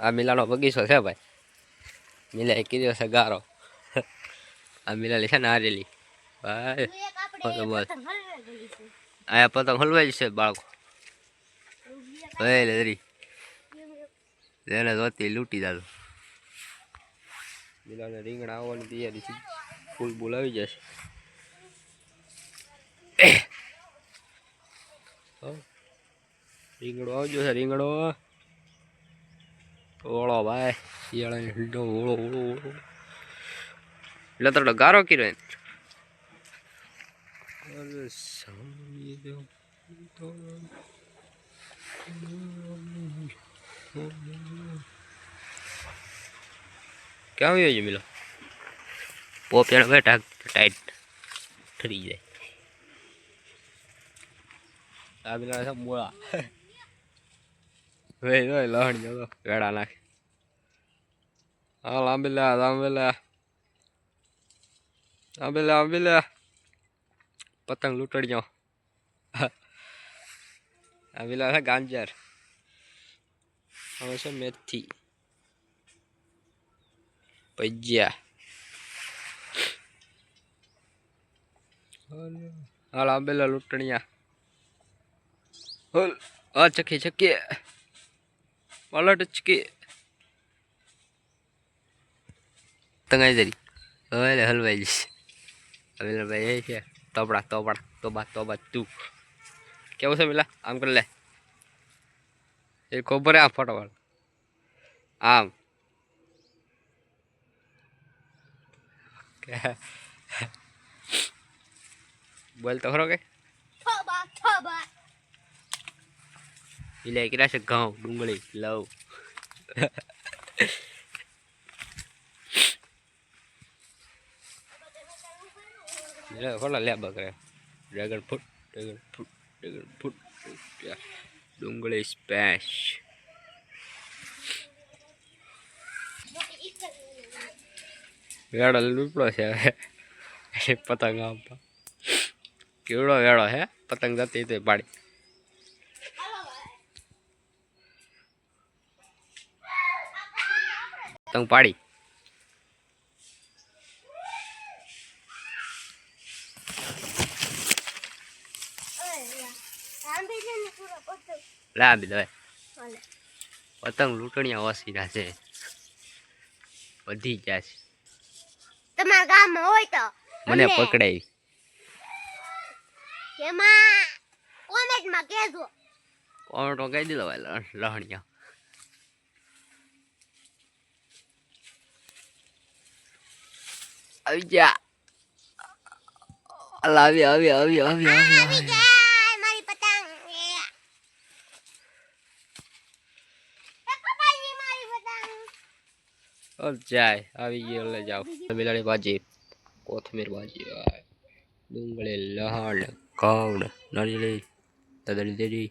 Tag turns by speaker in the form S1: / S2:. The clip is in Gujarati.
S1: આ મિલાનો બગીચો છે ભાઈ. મિલાએ કીધો છે ગારો. આ મિલાલી છે ને હારેલી. ભાઈ બોલો, બોલ. અહીંયા પતંગ હલવાઈ છે. બાળકો. ભાઈ દરી એને જોતી લૂંટી દાદો મિલાને રીંગણા આવવાની તૈયારી છે. ફૂલ બોલાવી જશે. રીંગણો આવજો છે રીંગણો. ઓળો ભાઈ શિયાળાની હીડો ઓળો ઓળો ઓળો. એટલે તો ગારો કર્યો એમ. અરે સામી દો તો ક્યાં આવ્યો છે મિલો? પોપ ભાઈ બેઠા ટાઈટ ઠરી જાય. આ મિલા છે મોળા ભાઈ ભાઈ લહણ જતો. વેડા નાખે. હા લાંબી લે લાંબી લે. લાંબી લે લાંબી લે. પતંગ લૂંટડ્યો આ પેલા છે ગાંજર. હવે છે મેથી. ભજીયા. હાલ આંબેલા લૂંટણિયા. હલ, આ ચકી ચકી પલટ ચકી તંગાઈ જરી હવે હલવાઈ જઈશ હવે ભાઈ એ છે તોબડા તોબડા તોબા તોબા તું કેવું છે પેલા આમ કરી લે એ ખબર આ ફોટો વાળ આમ બોલ તો ખરો કે
S2: થોબા થોબા
S1: એટલે કેટલા છે ઘઉં ડુંગળી લવ એટલે ખોલા લે બકરે dragon fruit dragon fruit dragon fruit ડુંગળી સ્પેશ વેડો લૂપડો છે હવે પતંગ આપવા કેવડો વેડો હે પતંગ જતી તો પાડી પતંગ પાડી.
S2: ને
S1: લાંબી દે પતંગ લૂંટણીયા ઓસીના છે. વધી ગયા છે.
S2: તમારા ગામમાં હોય તો
S1: મને પકડાવી
S2: એમાં કોમેન્ટમાં કહેજો.
S1: કોમેન્ટમાં કહી દીધો લહણિયા. આવી જા આવી આવી આવી આવી આવી
S2: આવી
S1: આવી
S2: જાય મારી પતંગ
S1: જાય આવી ગયો લે જાઓ બિલાડી ભાજી કોથમીર ભાજી. ડુંગળી લહણ ઘઉં નારિયેળી તદડી દેડી